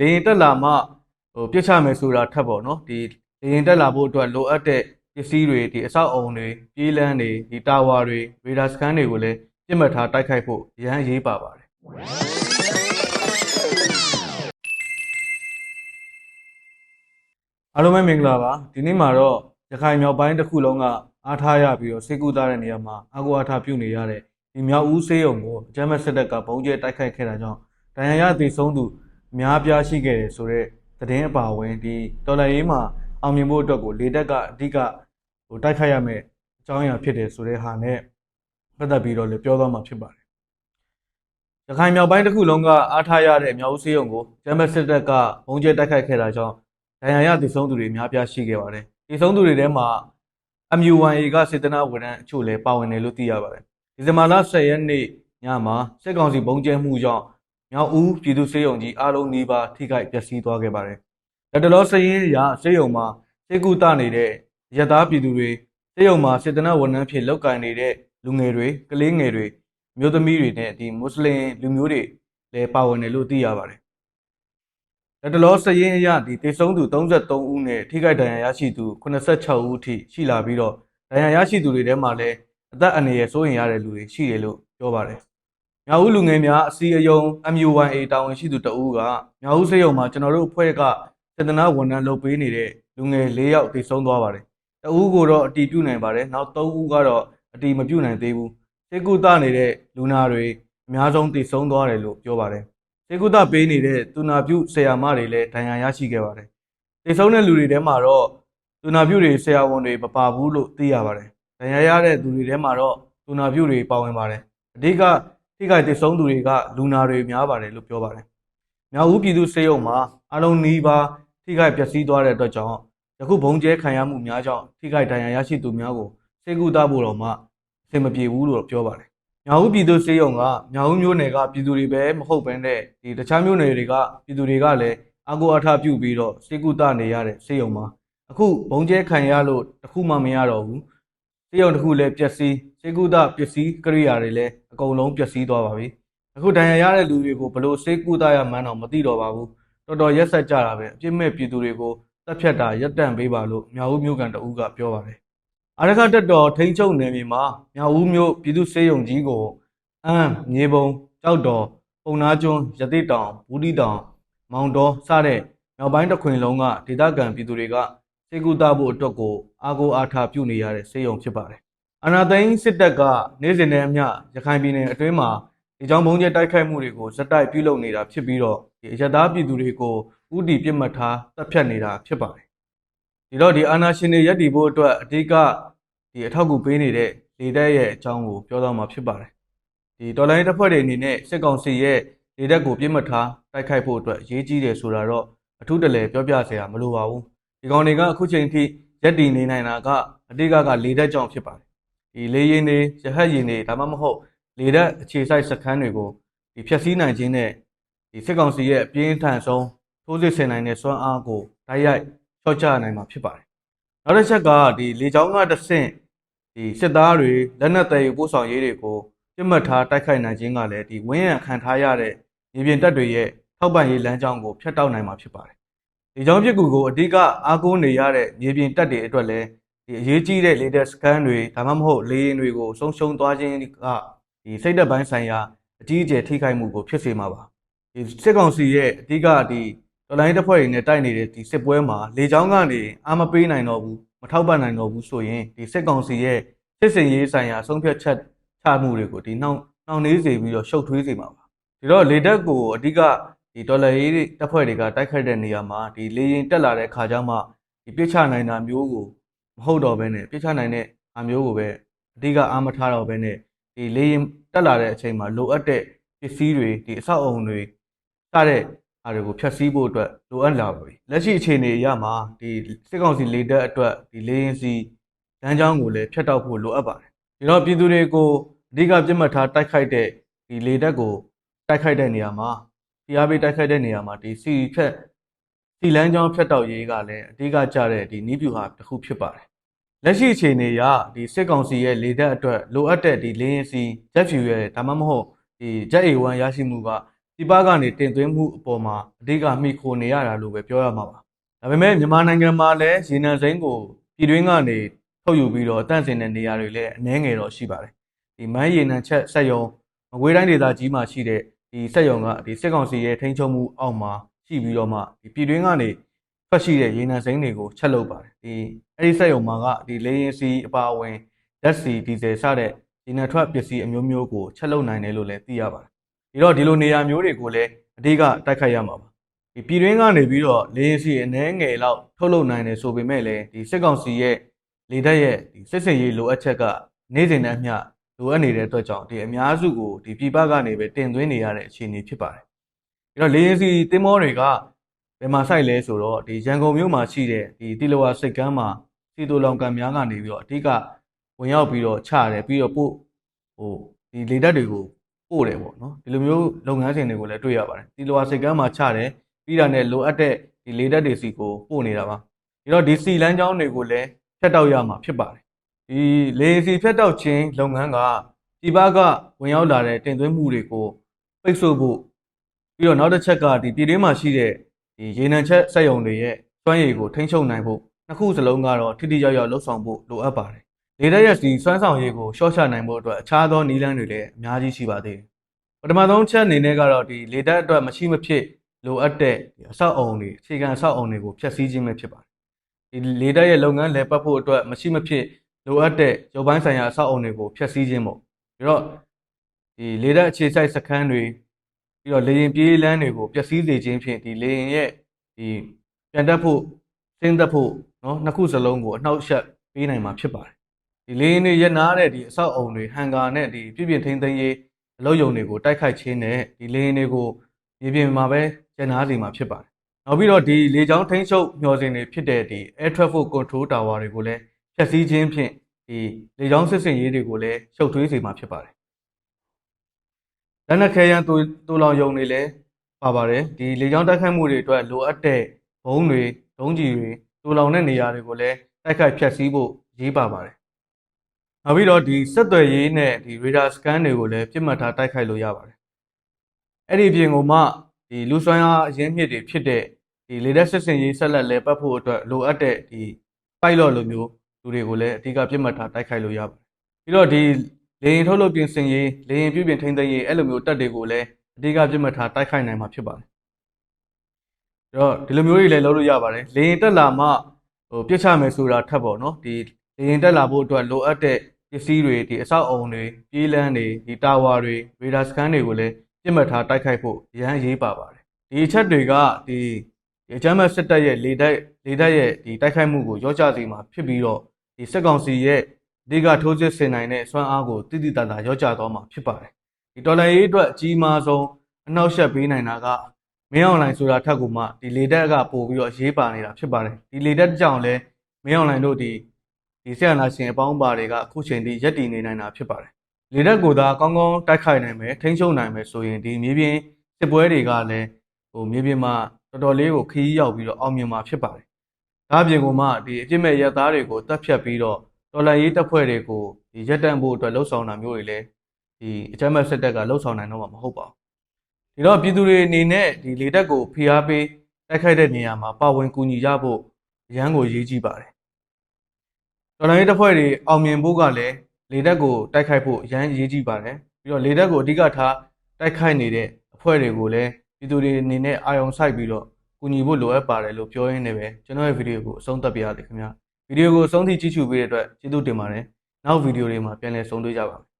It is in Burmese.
လေရင်တက်လာမှဟိုပြစ်ချမယ်ဆိုတာထပ်ပေါ့နော်ဒီလေရင်တက်လာဖို့အတွက်လိုအပ်တဲ့ပစ္စည်းတွေဒီအဆောက်အုံတွေပြေးလန်းတွေဒီတာဝါတွေရေဒါစကန်တွေကိုလည်းပြစ်မှတ်ထားတိုက်ခိုက်ဖို့အရန်အရေးပါပါတယ်အားလုံးပဲမင်္ဂလာပါဒီနေ့မှာတော့ရခိုင်မြောက်ပိုင်းတစ်ခုလုံးကအားထားရပြီးတော့စေကူသားတဲ့နေရာမှာအာကိုအားထားပြုနေရတဲ့ဒီမြောက်ဦးစေးရုံကိုအကြမ်းဖက်စစ်တပ်ကပုံကျဲတိုက်ခိုက်ခဲ့တာကြောင့်ဒဏ်ရာရသေဆုံးသူ အများပြားရှိခဲ့တယ်ဆိုတော့သတင်းအပါအဝင်ဒီတော်လိုင်းရေးမှာအောင်မြင်ဖို့အတွက်ကိုလေတက်ကအဓိကဟိုတိုက်ခိုက်ရမယ်အကြောင်းအရာဖြစ်တယ်ဆိုတဲ့ဟာနဲ့ပတ်သက်ပြီးတော့လည်းပြောသွားမှာဖြစ်ပါတယ်ရခိုင်မြောက်ပိုင်းတစ်ခုလုံးကအားထားရတဲ့မြောက်ဦးစေးရုံကိုအကြမ်းဖက်စစ်တပ်ကပုံကျဲတိုက်ခိုက်ခဲ့တာကြောင့်ဒဏ်ရာရသေဆုံးသူတွေအများပြားရှိခဲ့ပါတယ်။သေဆုံးသူတွေထဲမှာ MU1A ကစေတနာဝန်ထမ်းအချို့လည်းပါဝင်တယ်လို့သိရပါတယ်။ဒီဇင်ဘာလ10ရက်နေ့ညမှာစစ်ကောင်စီဘုံကျဲမှုကြောင့် မြောက်ဦးပြည်သူ့စေယုံကြီးအားလုံးနီးပါးထိခိုက်ပျက်စီးသွားခဲ့ပါတယ်။လက်တလောစည်ရင်ရစေယုံမှာစေကူတနေတဲ့ရတသားပြည်သူတွေစေယုံမှာစေတနာဝန်ထမ်းဖြစ်လောက်ကင်နေတဲ့လူငယ်တွေကလေးငယ်တွေမျိုးသမီးတွေနဲ့ဒီမွတ်စလင်လူမျိုးတွေလည်းပါဝင်တယ်လို့သိရပါတယ်။လက်တလောစရင်အရဒီတေဆုံးသူ33ဦးနဲ့ထိခိုက်ဒဏ်ရာရရှိသူ86ဦးအထိရှိလာပြီးတော့ဒဏ်ရာရရှိသူတွေထဲမှာလည်းအသက်အန္တရာယ်စိုးရိမ်ရတဲ့လူတွေရှိတယ်လို့ပြောပါတယ်။ မြောက်ဦးလူငယ်များအစည်းအရုံး MU1A တာဝန်ရှိသူတဦးကမြောက်ဦးစေယုံမှာကျွန်တော်တို့အဖွဲ့ကစေတနာဝန်ထမ်းလုပ်ပေးနေတဲ့လူငယ်၄ယောက်တေဆုံးသွားပါတယ်။တဦးကိုတော့အတီးပြုတ်နိုင်ပါတယ်။နောက်၃ဦးကတော့အတီးမပြုတ်နိုင်သေးဘူး။စေကူတနေတဲ့လူနာတွေအများဆုံးတေဆုံးသွားတယ်လို့ပြောပါတယ်။စေကုသပေးနေတဲ့တူနာပြုဆရာမတွေလည်းဒဏ်ရာရရှိခဲ့ပါတယ်။တေဆုံးတဲ့လူတွေထဲမှာတော့တူနာပြုတွေဆရာဝန်တွေမပါဘူးလို့သိရပါတယ်။ဒဏ်ရာရတဲ့သူတွေထဲမှာတော့တူနာပြုတွေပါဝင်ပါတယ်။အဓိက ထိခိုက်တေဆုံးသူတွေကလူနာတွေများပါတယ်လို့ပြောပါတယ်။မြောက်ဦးပြည်သူစေယုံမှာအလုံးနီးပါးထိခိုက်ပျက်စီးသွားတဲ့အတွက်ကြောင့်ယခုဘုံကျဲခံရမှုများကြောင့်ထိခိုက်ဒဏ်ရာရရှိသူများကိုစေကုသဖို့တော့မှအဆင်မပြေဘူးလို့ပြောပါတယ်။မြောက်ဦးပြည်သူစေယုံကမြောက်ဦးမြို့နယ်ကပြည်သူတွေပဲမဟုတ်ဘဲနဲ့ဒီတခြားမြို့နယ်တွေကပြည်သူတွေကလည်းအကူအထပြုပြီးတော့စေကုသနေရတဲ့စေယုံမှာအခုဘုံကျဲခံရလို့တခုမှမရတော့ဘူး စေယုံတစ်ခုလည်းပျက်စီးစေကုသပစ္စည်းကိရိယာတွေလည်းအကုန်လုံးပျက်စီးသွားပါပြီအခုဒဏ်ရာရတဲ့လူတွေကိုဘလို့စေကုသရမှန်းတော့မသိတော့ပါဘူးတော်တော်ရက်ဆက်ကြတာပဲအပြစ်မဲ့ပြည်သူတွေကိုတပ်ဖြတ်တာရက်တန့်ပေးပါလို့မြောက်ဦးမြို့ကန်တအူးကပြောပါတယ်အာရခတက်တော်ထိန်းချုပ်နယ်မြေမှာမြောက်ဦးမြို့ပြည်သူ့စေယုံကြီးကိုအမ်းမြေပုံကြောက်တော်ပုံနာကျွန်းရတိတောင်ဘူးတီတောင် မောင်တော်စတဲ့မြောက်ပိုင်းတစ်ခွင်လုံးကဒေသခံပြည်သူတွေကစေကူတာဖို့အတွက်ကို အားကိုးအားထားပြုနေရတဲ့စေယုံဖြစ်ပါတယ်။အနာသိန်းစစ်တပ်ကနေ့စဉ်နဲ့အမျှရခိုင်ပြည်နယ်အတွင်းမှာဒီကြောင်ဘုံကျဲတိုက်ခိုက်မှုတွေကိုဇက်တိုက်ပြုလုပ်နေတာဖြစ်ပြီးတော့ဒီအရသာပြည်သူတွေကိုဥတီပြစ်မှတ်ထားတပ်ဖြတ်နေတာဖြစ်ပါတယ်။ဒီတော့ဒီအာနာရှင်တွေရက်တည်ဖို့အတွက်အဓိကဒီအထောက်အကူပေးနေတဲ့လေတပ်ရဲ့အကြောင်းကိုပြောသွားမှာဖြစ်ပါတယ်။ဒီတော်လိုင်းတပ်ဖွဲ့တွေအနေနဲ့စစ်ကောင်စီရဲ့လေတပ်ကိုပြစ်မှတ်ထားတိုက်ခိုက်ဖို့အတွက်အရေးကြီးတယ်ဆိုတာတော့အထူးတလဲပြောပြစရာမလိုပါဘူး။ဒီကောင်တွေကအခုချိန်ထိ ရက်တည်နေနိုင်တာကအတိတ်ကလေတက်ကြောင့်ဖြစ်ပါတယ်။ဒီလေရင်တွေရဟတ်ရင်တွေဒါမှမဟုတ်လေတက်အခြေစိုက်စခန်းတွေကိုဒီဖျက်ဆီးနိုင်ခြင်းနဲ့ဒီစစ်ကောင်စီရဲ့အပြင်းထန်ဆုံးထိုးစစ်ဆင်နိုင်တဲ့စွမ်းအားကိုတိုက်ရိုက်ချော့ချနိုင်မှာဖြစ်ပါတယ်။နောက်တစ်ချက်ကဒီလေချောင်းကတဆင့်ဒီစစ်သားတွေလက်နက်တွေပို့ဆောင်ရေးတွေကိုပြစ်မှတ်ထားတိုက်ခိုက်နိုင်ခြင်းကလည်းဒီဝင်းရံခံထားရတဲ့မြေပြင်တပ်တွေရဲ့ထောက်ပံ့ရေးလမ်းကြောင်းကိုဖျက်တောက်နိုင်မှာဖြစ်ပါတယ်။ ဒီကြောင့်ဖြစ်ကူကိုအဓိကအားကိုးနေရတဲ့မြေပြင်တပ်တွေအတွက်လည်းဒီအရေးကြီးတဲ့လေတက်စကန်တွေဒါမှမဟုတ်လေရင်တွေကိုဆုံးရှုံးသွားခြင်းကဒီစိတ်သက်ပိုင်းဆိုင်ရာအကြီးအကျယ်ထိခိုက်မှုကိုဖြစ်စေမှာပါ။ဒီစစ်ကောင်စီရဲ့အဓိကဒီတော်လိုင်းတပ်ဖွဲ့တွေနဲ့တိုက်နေတဲ့ဒီစစ်ပွဲမှာလေချောင်းကနေအာမပေးနိုင်တော့ဘူးမထောက်ပံ့နိုင်တော့ဘူးဆိုရင်ဒီစစ်ကောင်စီရဲ့စစ်စင်ရေးဆိုင်ရာဆုံးဖြတ်ချက်ချမှုတွေကိုဒီနှောင့်နှောင့်နှေးစေပြီးတော့ရှုပ်ထွေးစေမှာပါဒီတော့လေတက်ကိုအဓိက ဒီဒေါ်လာရေးတပ်ဖွဲ့တွေကတိုက်ခိုက်တဲ့နေရာမှာဒီလေရင်တက်လာတဲ့ခါကျမှဒီပြစ်ချနိုင်တာမျိုးကိုမဟုတ်တော့ဘဲနဲ့ပြစ်ချနိုင်တဲ့အားမျိုးကိုပဲအဓိကအားမထားတော့ဘဲနဲ့ဒီလေရင်တက်လာတဲ့အချိန်မှာလိုအပ်တဲ့ပစ္စည်းတွေဒီအဆောက်အုံတွေစတဲ့အားတွေကိုဖျက်ဆီးဖို့အတွက်လိုအပ်လာပါပြီလက်ရှိအခြေအနေအရမှာဒီစစ်ကောင်စီလေတက်အတွက်ဒီလေရင်စီလမ်းကြောင်းကိုလည်းဖျက်တောက်ဖို့လိုအပ်ပါတယ်ဒီတော့ပြည်သူတွေကိုအဓိကပြစ်မှတ်ထားတိုက်ခိုက်တဲ့ဒီလေတက်ကိုတိုက်ခိုက်တဲ့နေရာမှာ ဖိအားပေးတိုက်ခိုက်တဲ့နေရာမှာဒီစီဖြတ်စီလမ်းကြောင်းဖျက်တောက်ရေးကလည်းအဓိကကြတဲ့ဒီနီးပြူဟာတစ်ခုဖြစ်ပါတယ်လက်ရှိအခြေအနေအရဒီစစ်ကောင်စီရဲ့လေတပ်အတွက်လိုအပ်တဲ့ဒီလေရင်စီ jet fuel ရဲ့ဒါမှမဟုတ်ဒီ jet A1 ရရှိမှုကပြည်ပကနေတင်သွင်းမှုအပေါ်မှာအဓိကမှီခိုနေရတာလို့ပဲပြောရမှာပါဒါပေမဲ့မြန်မာနိုင်ငံမှာလည်းရေနံစိမ်းကိုပြည်တွင်းကနေထုတ်ယူပြီးတော့အတန့်စင်တဲ့နေရာတွေလည်းအနည်းငယ်တော့ရှိပါတယ်ဒီမိုင်းရေနံချက်စက်ရုံမကွေးတိုင်းဒေသကြီးမှာရှိတဲ့ ဒီစက်ရုံကဒီစစ်ကောင်စီရဲ့ထိန်းချုပ်မှုအောက်မှာရှိပြီးတော့မှဒီပြည်တွင်းကနေထွက်ရှိတဲ့ရေနံစိမ်းတွေကိုချက်လုပ်ပါတယ်ဒီအဲ့ဒီစက်ရုံမှာကဒီလေရင်စီအပါအဝင်ဓာတ်စီဒီဇယ်စတဲ့ရေနံထွက်ပစ္စည်းအမျိုးမျိုးကိုချက်လုပ်နိုင်တယ်လို့လည်းသိရပါတယ်ဒီတော့ဒီလိုနေရာမျိုးတွေကိုလည်းအဓိကတိုက်ခိုက်ရမှာပါဒီပြည်တွင်းကနေပြီးတော့လေရင်စီအနှဲငယ်လောက်ထုတ်လုပ်နိုင်တယ်ဆိုပေမဲ့လည်းဒီစစ်ကောင်စီရဲ့လေတပ်ရဲ့ဒီစစ်စင်ရေးလိုအပ်ချက်ကနေ့စဉ်နဲ့အမျှ လိုအပ်နေတဲ့အတွက်ကြောင့်ဒီအများစုကိုဒီပြည်ပကနေပဲတင်သွင်းနေရတဲ့အခြေအနေဖြစ်ပါတယ်။ဒါတော့လေရင်စီတင်မောတွေကဘယ်မှာစိုက်လဲဆိုတော့ဒီရန်ကုန်မြို့မှာရှိတဲ့ဒီတီလဝါစိတ်ကမ်းမှာစီတိုလောင်ကံများကနေပြီးတော့အဓိကဝင်ရောက်ပြီးတော့ချတယ်ပြီးတော့ပို့ဟိုဒီလေတပ်တွေကိုပို့တယ်ပေါ့နော်ဒီလိုမျိုးလုပ်ငန်းစဉ်တွေကိုလည်းတွေ့ရပါတယ်တီလဝါစိတ်ကမ်းမှာချတယ်ပြီးတာနဲ့လိုအပ်တဲ့ဒီလေတပ်တွေစီကိုပို့နေတာပါဒီတော့ဒီစီလမ်းကြောင်းတွေကိုလည်းဖြတ်တောက်ရမှာဖြစ်ပါတယ် ဒီလေစီဖြတ်တောက်ခြင်းလုပ်ငန်းကဒီဘက်ကဝင်ရောက်လာတဲ့တင်သွင်းမှုတွေကိုပိတ်ဆို့ဖို့ပြီးတော့နောက်တစ်ချက်ကဒီပြည်တွင်းမှာရှိတဲ့ဒီရေနံချက်စက်ရုံတွေရဲ့စွမ်းရည်ကိုထိန်းချုပ်နိုင်ဖို့နှစ်ခုစလုံးကတော့ထိထိရောက်ရောက်လှုပ်ဆောင်ဖို့လိုအပ်ပါတယ်လေတပ်ရဲ့ဒီစွမ်းဆောင်ရည်ကိုရှော့ချနိုင်ဖို့အတွက်အခြားသောနည်းလမ်းတွေလည်းအများကြီးရှိပါသေးတယ်ပထမဆုံးချက်အနေနဲ့ကတော့ဒီလေတပ်အတွက်မရှိမဖြစ်လိုအပ်တဲ့ဒီအဆောက်အုံတွေအခြေခံအဆောက်အုံတွေကိုဖျက်ဆီးခြင်းပဲဖြစ်ပါတယ်ဒီလေတပ်ရဲ့လုပ်ငန်းလည်ပတ်ဖို့အတွက်မရှိမဖြစ် လိုအပ်တဲ့ရုပ်ပိုင်းဆိုင်ရာအဆောက်အအုံတွေကိုဖျက်ဆီးခြင်းပေါ့ပြီးတော့ဒီလေတပ်အခြေစိုက်စခန်းတွေပြီးတော့လေရင်ပြေးလမ်းတွေကိုပျက်စီးစေခြင်းဖြင့်ဒီလေရင်ရဲ့ဒီပြန်တက်ဖို့ဆင်းသက်ဖို့နော်နှစ်ခုစလုံးကိုအနှောက်အယှက်ပေးနိုင်မှာဖြစ်ပါတယ်ဒီလေရင်တွေရနာတဲ့ဒီအဆောက်အုံတွေဟန်ကာနဲ့ဒီပြည်ပြင်ထိမ့်သိမ်းရေးအလုပ်ရုံတွေကိုတိုက်ခိုက်ခြင်းနဲ့ဒီလေရင်တွေကိုမြေပြင်မှာပဲကျန်းနာစီမှာဖြစ်ပါတယ်နောက်ပြီးတော့ဒီလေကြောင်းထိန်းချုပ်မျှော်စင်တွေဖြစ်တဲ့ဒီ Air Traffic Control Tower တွေကိုလည်း ဖျက်ဆီးခြင်းဖြင့်ဒီလေကြောင်းစစ်စင်ရေးတွေကိုလည်းရှုပ်ထွေးစေမှာဖြစ်ပါတယ်။လက်နက်ခဲယမ်းတူတူလောင်ယုံတွေလည်းပါပါတယ်။ဒီလေကြောင်းတိုက်ခိုက်မှုတွေအတွက်လိုအပ်တဲ့ဘုံတွေဒုံးကျည်တွေတူလောင်တဲ့နေရာတွေကိုလည်းတိုက်ခိုက်ဖျက်ဆီးဖို့ရေးပါပါတယ်။နောက်ပြီးတော့ဒီစက်သွယ်ရေးနဲ့ဒီ radar scan တွေကိုလည်းပြစ်မှတ်ထားတိုက်ခိုက်လို့ရပါတယ်။အဲ့ဒီအပြင်ကမှဒီလူစွမ်းအားအရင်းမြစ်တွေဖြစ်တဲ့ဒီလေတက်စစ်စင်ရေးဆက်လက်လဲပတ်ဖို့အတွက်လိုအပ်တဲ့ဒီ pilot လိုမျိုး လူတွေကိုလည်းအဓိကပြစ်မှတ်ထားတိုက်ခိုက်လို့ရပါတယ်ပြီးတော့ဒီလေရင်ထုတ်လုပ်ပြင်ဆင်ရေးလေရင်ပြုပြင်ထိန်းသိမ်းရေးအဲ့လိုမျိုးတက်တွေကိုလည်းအဓိကပြစ်မှတ်ထားတိုက်ခိုက်နိုင်မှာဖြစ်ပါတယ်အဲ့တော့ဒီလိုမျိုးတွေလည်းလုပ်လို့ရပါတယ်လေရင်တက်လာမှဟိုပြစ်ချမယ်ဆိုတာထပ်ပေါ့နော်ဒီလေရင်တက်လာဖို့အတွက်လိုအပ်တဲ့ပစ္စည်းတွေဒီအဆောက်အုံတွေပြေးလမ်းတွေဒီတာဝါတွေရေဒါစကန်တွေကိုလည်းပြစ်မှတ်ထားတိုက်ခိုက်ဖို့ရန်ရေးပါပါတယ်ဒီအချက်တွေကဒီဒီအကြမ်းမဲ့စစ်တပ်ရဲ့လေတိုက်လေတိုက်ရဲ့ဒီတိုက်ခိုက်မှုကိုရောကြစေမှာဖြစ်ပြီးတော့ ဒီစစ်ကောင်စီရဲ့အဓိကထိုးစစ်ဆင်နိုင်တဲ့စွမ်းအားကိုတိတိတတ်တာရောကြသွားမှာဖြစ်ပါတယ်ဒီတော်လိုင်းရေးအတွက်အကြီးမားဆုံးအနောက်ရှက်ပေးနိုင်တာကမင်းအွန်လိုင်းဆိုတာထက်ကူမှဒီလေတက်ကပို့ပြီးတော့ရေးပါနေတာဖြစ်ပါတယ်ဒီလေတက်ကြောင့်လဲမင်းအွန်လိုင်းတို့ဒီဒီဆက်အနာရှင်အပေါင်းပါတွေကအခုချိန်ထိရက်တည်နေနိုင်တာဖြစ်ပါတယ်လေတက်ကိုသာကောင်းကောင်းတိုက်ခိုက်နိုင်မယ်ထိန်းချုပ်နိုင်မယ်ဆိုရင်ဒီမြေပြင်စစ်ပွဲတွေကလည်းဟိုမြေပြင်မှာတော်တော်လေးကိုခရီးရောက်ပြီးတော့အောင်မြင်မှာဖြစ်ပါတယ် ဒါအပြင်ကမှဒီအပြစ်မဲ့ရက်သားတွေကိုတတ်ဖြတ်ပြီးတော့တော်လန်ရေးတပ်ဖွဲ့တွေကိုဒီရက်တန့်ဖို့အတွက်လှုံ့ဆော်တာမျိုးတွေလည်းဒီအကြမ်းဖက်စစ်တပ်ကလှုံ့ဆော်နိုင်တော့မှာမဟုတ်ပါဘူးဒီတော့ပြည်သူတွေအနေနဲ့ဒီလေတပ်ကိုဖိအားပေးတိုက်ခိုက်တဲ့နေရာမှာပါဝင်ကူညီကြဖို့ရန်ကိုရေးကြည့်ပါတယ်တော်လန်ရေးတပ်ဖွဲ့တွေအောင်မြင်ဖို့ကလည်းလေတပ်ကိုတိုက်ခိုက်ဖို့ရန်ရေးကြည့်ပါတယ်ပြီးတော့လေတပ်ကိုအဓိကထားတိုက်ခိုက်နေတဲ့အဖွဲ့တွေကိုလည်းပြည်သူတွေအနေနဲ့အာရုံစိုက်ပြီးတော့ ကူညီဖို့လိုအပ်ပါတယ်လို့ပြောရင်းနဲ့ပဲကျွန်တော်ရဲ့ဗီဒီယိုကိုအဆုံးသတ်ပြရသည်ခင်ဗျာဗီဒီယိုကိုအဆုံးထိကြည့်ရှုပေးတဲ့အတွက်ကျေးဇူးတင်ပါတယ်နောက်ဗီဒီယိုတွေမှာပြန်လည်ဆုံတွေ့ကြပါမယ်